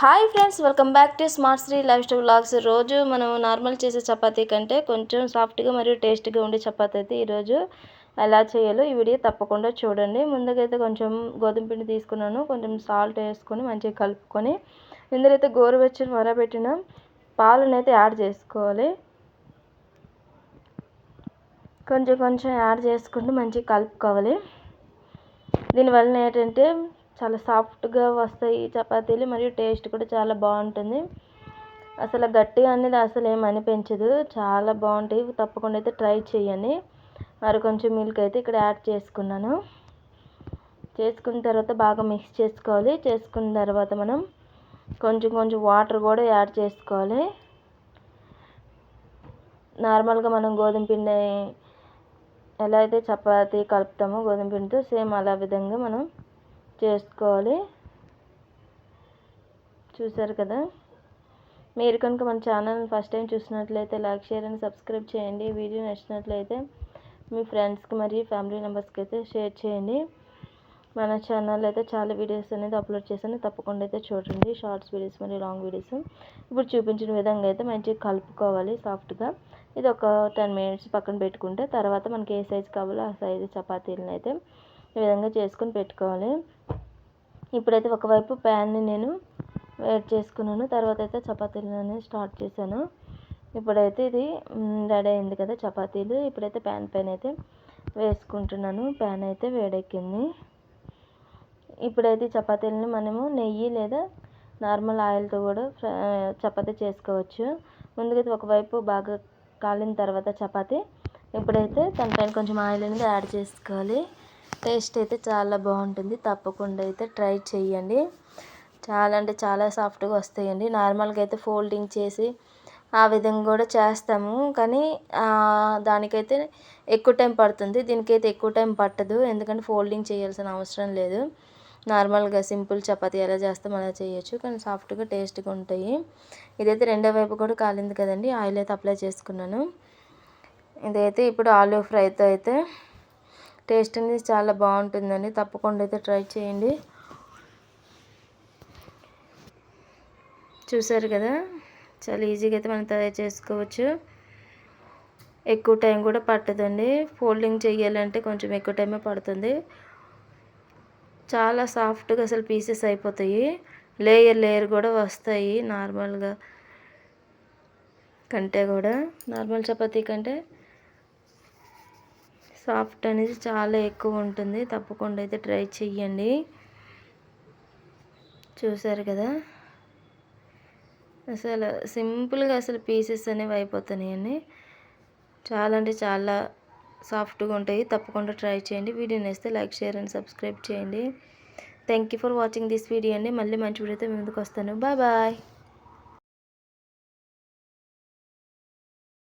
Hi friends welcome back to smart Sri lifestyle blogs రోజు మనం normal చేసే చపాతీ కంటే కొంచెం సాఫ్ట్గా మరియు టేస్ట్గా ఉండే చపాతీ అయితే ఈరోజు ఎలా చేయాలో ఈ వీడియో తప్పకుండా చూడండి. ముందుకైతే కొంచెం గోధుమ పిండి తీసుకున్నాను. కొంచెం సాల్ట్ వేసుకొని మంచిగా కలుపుకొని ఇందులో అయితే గోరువెచ్చని వరబెట్టిన పాలను అయితే యాడ్ చేసుకోవాలి. కొంచెం కొంచెం యాడ్ చేసుకుంటూ మంచిగా కలుపుకోవాలి. దీనివల్ల ఏంటంటే చాలా సాఫ్ట్గా వస్తాయి చపాతీలు మరియు టేస్ట్ కూడా చాలా బాగుంటుంది. అసలు గట్టిగా అనేది అసలు ఏం అనిపించదు. చాలా బాగుంటాయి. తప్పకుండా అయితే ట్రై చేయండి మరి కొంచెం మిల్క్ అయితే ఇక్కడ యాడ్ చేసుకున్నాను. చేసుకున్న తర్వాత బాగా మిక్స్ చేసుకోవాలి. చేసుకున్న తర్వాత మనం కొంచెం కొంచెం వాటర్ కూడా యాడ్ చేసుకోవాలి. నార్మల్గా మనం గోధుమ పిండి ఎలా అయితే చపాతీ కలుపుతామో గోధుమ పిండితో సేమ్ అలా విధంగా మనం చేసుకోవాలి. చూసారు కదా? మీరు కనుక మన ఛానల్ని ఫస్ట్ టైం చూసినట్లయితే లైక్ షేర్ అండ్ సబ్స్క్రైబ్ చేయండి. వీడియో నచ్చినట్లయితే మీ ఫ్రెండ్స్కి మరియు ఫ్యామిలీ మెంబర్స్కి అయితే షేర్ చేయండి. మన ఛానల్ అయితే చాలా వీడియోస్ అనేది అప్లోడ్ చేశాను. తప్పకుండా అయితే చూడండి. షార్ట్స్ వీడియోస్ మరియు లాంగ్ వీడియోస్. ఇప్పుడు చూపించిన విధంగా అయితే మంచిగా కలుపుకోవాలి సాఫ్ట్గా. ఇది ఒక టెన్ మినిట్స్ పక్కన పెట్టుకుంటే తర్వాత మనకి ఏ సైజు కావాలో ఆ సైజు చపాతీలను అయితే ఈ విధంగా చేసుకొని పెట్టుకోవాలి. ఇప్పుడైతే ఒకవైపు ప్యాన్ని నేను వేడి చేసుకున్నాను. తర్వాత అయితే చపాతీలు అనేది స్టార్ట్ చేశాను. ఇప్పుడైతే ఇది రెడీ అయింది కదా చపాతీలు. ఇప్పుడైతే ప్యాన్ పైన అయితే వేసుకుంటున్నాను. ప్యాన్ అయితే వేడెక్కింది. ఇప్పుడైతే చపాతీలను మనము నెయ్యి లేదా నార్మల్ ఆయిల్తో కూడా చపాతీ చేసుకోవచ్చు. ముందుగా ఒకవైపు బాగా కాలిన తర్వాత చపాతీ. ఇప్పుడైతే దానిపైన కొంచెం ఆయిల్ అనేది యాడ్ చేసుకోవాలి. టేస్ట్ అయితే చాలా బాగుంటుంది. తప్పకుండా అయితే ట్రై చేయండి చాలా అంటే చాలా సాఫ్ట్గా వస్తాయండి. నార్మల్గా అయితే ఫోల్డింగ్ చేసి ఆ విధంగా కూడా చేస్తాము. కానీ దానికైతే ఎక్కువ టైం పడుతుంది. దీనికైతే ఎక్కువ టైం పట్టదు. ఎందుకంటే ఫోల్డింగ్ చేయాల్సిన అవసరం లేదు. నార్మల్గా సింపుల్ చపాతి ఎలా చేస్తాం అలా చేయొచ్చు. కానీ సాఫ్ట్గా టేస్ట్గా ఉంటాయి. ఇదైతే రెండో వైపు కూడా కాలింది కదండి. ఆయిల్ అయితే అప్లై చేసుకున్నాను. ఇదైతే ఇప్పుడు ఆలూ ఫ్రైతో అయితే టేస్ట్ అనేది చాలా బాగుంటుందండి. తప్పకుండా అయితే ట్రై చేయండి. చూసారు కదా? చాలా ఈజీగా అయితే మనం తయారు చేసుకోవచ్చు. ఎక్కువ టైం కూడా పట్టదండి. ఫోల్డింగ్ చేయాలంటే కొంచెం ఎక్కువ టైమే పడుతుంది. చాలా సాఫ్ట్గా అసలు పీసెస్ అయిపోతాయి. లేయర్ లేయర్ కూడా వస్తాయి నార్మల్గా. కంటే కూడా నార్మల్ చపాతీ కంటే సాఫ్ట్ అనేది చాలా ఎక్కువ ఉంటుంది. తప్పకుండా అయితే ట్రై చెయ్యండి. చూసారు కదా? అసలు సింపుల్గా అసలు పీసెస్ అనేవి అయిపోతున్నాయండి. చాలా అంటే చాలా సాఫ్ట్గా ఉంటాయి. తప్పకుండా ట్రై చేయండి. వీడియో నేస్తే లైక్ షేర్ అండ్ సబ్స్క్రైబ్ చేయండి. Thank you for watching this video అండి. మళ్ళీ మంచి వీడియోతో ముందుకు వస్తాను. Bye bye.